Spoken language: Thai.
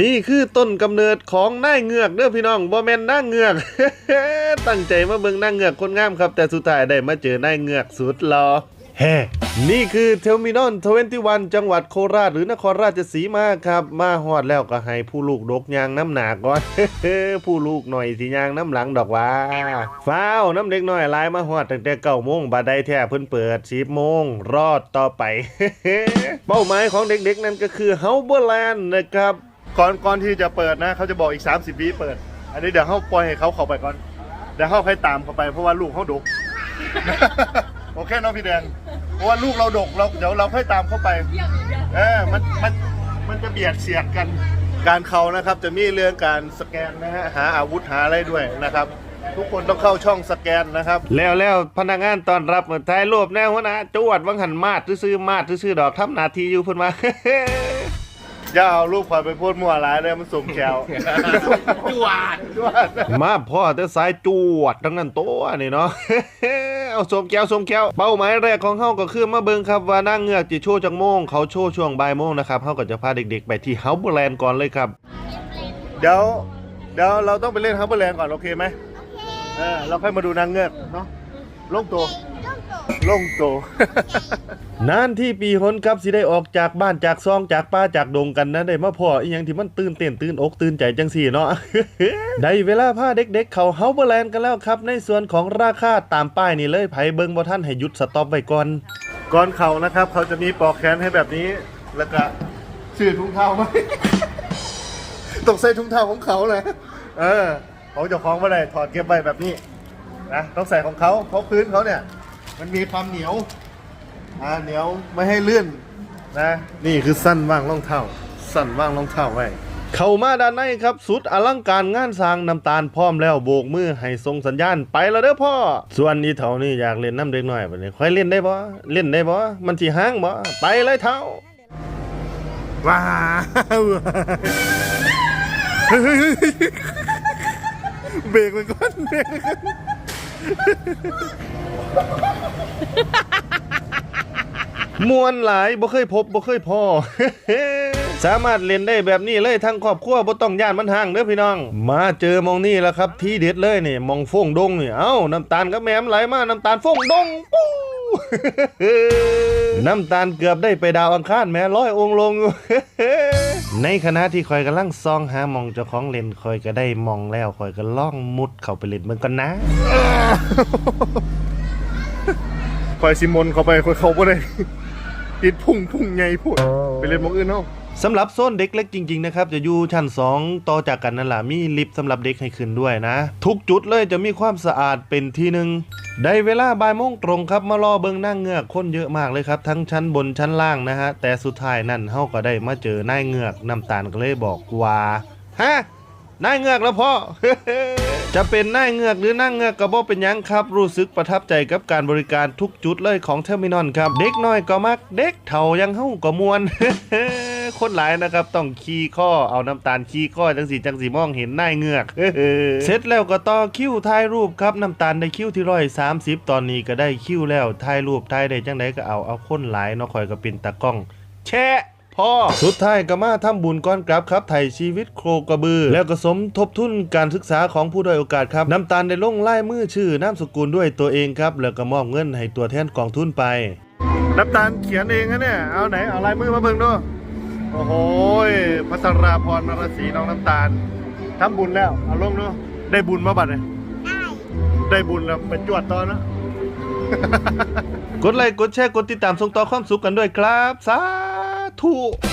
นี่คือต้นกำเนิดของนายเงือกเด้อพี่น้องบ่แม่นนางเงือก ตั้งใจมาเบิ่งนางเงือกคนงามครับ แต่สุดท้ายได้มาเจอนายเงือกสุดหล่อแฮ่นี่คือเทลมินอน21 จังหวัดโคราชหรือนครราชสีมาครับ มาฮอดแล้วก็ให้ผู้ลูกดกยางน้ำหนาก่อน ผู้ลูกหน่อยสิยางน้ำหลังดอกว่า ฟ้าวน้ำเด็กน้อยหลายมาฮอดตั้งแต่เก้าโมงบาดใดแท้เพิ่นเปิด10โมงรอดต่อไป เป้าหมายของเด็กๆ นั่นก็คือเฮาเบอร์แลนด์นะครับ ก่อนก่อนที่จะเปิดนะเขาจะบอกอีก 30วิเปิด อันนี้เดี๋ยวเขาปล่อยให้เขาเข้าไปก่อนเดี๋ยวเขาค่อยตามเข้าไปเพราะว่าลูกเขาดกโอเคเน้องพี่แดงเพราะว่าลูกเราดกเราเดี๋ยวเราค่อยตามเข้าไป เออมันมันมันจะเบียดเสียดกัน การเขานะครับจะมีเรื่องการสแกนนะฮะหาอาวุธหาอะไรด้วยนะครับ ทุกคนต้องเข้าช่องสแกนนะครับ แล้วแล้วพนักงานตอนรับถ่ายรูปแน่หัวหนะจวดวังหันมาดซื้อๆมาดซื้อๆดอกทำหนาทีอยู่เพิ่นมา อย่าเอารูปควายไปพูดมั่วร้ายเลยมันสมแขวจวดจวดมาพ่อแต่สายจวดทั้งนั้นตัวนี่เนาะ เอาสมแก้วสมแก้วเป้าหมายแรกของเฮาก็คือมาเบิ่งครับว่านั่งเงือกจิโชว์จังโมงเขาโชว์ช่วงบ่ายโมงนะครับเฮาก็จะพาเด็กๆ ไปที่เฮาเบอร์แลนด์ก่อนเลยครับ เดี๋ยวเดี๋ยวเราต้องไปเล่นเฮาเบอร์แลนด์ก่อนโอเคไหมเออเราค่อยมาดูนางเงือกเนาะลงตัว ลงตัวนานที่ปีหนครับสิได้ออกจากบ้านจากซองจากป่าจากดงกันนะได้มาพ่ออีหยังที่มันตื่นเต้นตื่นอกตื่นใจจังสี่เนาะ ได้เวลาพาเด็กๆ เขาเฮาเบอร์แลนด์กันแล้วครับ ในส่วนของราคาตามป้ายนี่เลยไผเบิงบ่ท่านให้หยุดสต็อปไว้ก่อน ก่อนเขานะครับ เขาจะมีปลอกแขนให้แบบนี้ แล้วก็ชื่อถุงเท้าไหมต้องใส่ถุงเท้าของเขาเลยเออของเจ้าของไม่ได้ถอดเก็บไว้แบบนี้นะต้องใส่ของเขาเพราะพื้นเขาเนี่ย มันมีความเหนียว อ่าเหนียวไม่ให้ลื่นนะ นี่คือสั้นว่างรองเท้าสั้นว่างรองเท้าไว้ เข้ามาด้านในครับ สุดอลังการงานสร้างน้ำตาลพร้อมแล้วโบกมือให้ส่งสัญญาณไปแล้วเด้อพ่อ ส่วนอีเท่านี่อยากเล่นน้ำเด็กหน่อยแบบนี้ค่อยเล่นได้บ่เล่นได้บ่มันสิห้างบ่ไปเลยเท่าว้าวเฮ้ยเบรกไปก่อนเบรกไปก่อน มวนหลายบ่เคยพบบ่เคยพอ สามารถเล่นได้แบบนี้เลยทั้งครอบครัวบ่ต้องย่านมันห่างเด้อพี่น้อง มาเจอมองนี่แล้วครับ ที่เด็ดเลยนี่มองฟงดงนี่เอ้าน้ำตาลกับแหมมไหลมาน้ำตาลฟงดงปู้น้ำตาลเกือบได้ไปดาวอังคารแม้ร้อยองค์ลง ในขณะที่คอยกำลังซองหามองเจ้าของเลนคอยก็ได้มองแล้วคอยก็ล่องมุดเข้าไปเล่นมันกันนะ คอยซิมนเข้าไปคอยเข้าบ่ได้ติดพุ่งพุ่งไงพูดไปเล่นหมองอื่นเนาะสำหรับโซนเด็กเล็กจริงๆนะครับจะอยู่ชั้น 2 ต่อจากกันนั่นแหละมีลิฟต์สำหรับเด็กให้ขึ้นด้วยนะ ทุกจุดเลยจะมีความสะอาดเป็นที่หนึ่งได้เวลาบ่ายโมงตรงครับมารอเบิงนั่งเงือกคนเยอะมากเลยครับ ทั้งชั้นบนชั้นล่างนะฮะ แต่สุดท้ายนั่นเฮาก็ได้มาเจอนายเงือกน้ำตาลก็เลยบอกว่าฮะนายเงือกแล้วพ่อ จะเป็นนาเงือกหรือนางเงือกก็บ่เป็นยังครับ รู้สึกประทับใจกับการบริการทุกจุดเลยของเทอร์มินอลครับ เด็กน้อยก็มักเด็กเฒ่ายังเฮาก็มวนคนหลายนะครับต้องขี่ข้อเอาน้ำตาลขี่ข้อจังสีจังสีมองเห็นนายเงือกเสร็จแล้วก็ต่อคิวถ่ายรูปครับน้ำตาลได้คิวที่ร้อยสามสิบตอนนี้ก็ได้คิวแล้วถ่ายรูปถ่ายได้จังไดก็เอาเอาคนหลายเนาะคอยก็เป็นตากล้อง แชะ พ่อ สุดท้ายก็มาทำบุญก้อนกลับครับไถ่ชีวิตโคกระบือ แล้วก็สมทบทุนการศึกษาของผู้ด้อยโอกาสครับน้ำตาลได้ลงไล่มือชื่อนามสกุลด้วยตัวเองครับแล้วก็มอบเงินให้ตัวแทนกองทุนไปน้ำตาลเขียนเองนะเนี่ยเอาไหนเอาลายมือมาเบิ่งดูโอ้โหพัทราพรนรศรีน้องน้ำตาลทำบุญแล้วเอาลงดูได้บุญมาบัดเลยได้บุญแล้วไปจวดตอนนะกดไลค์กดแชร์กดติดตามส่งต่อความสุขกันด้วยครับสา ธุ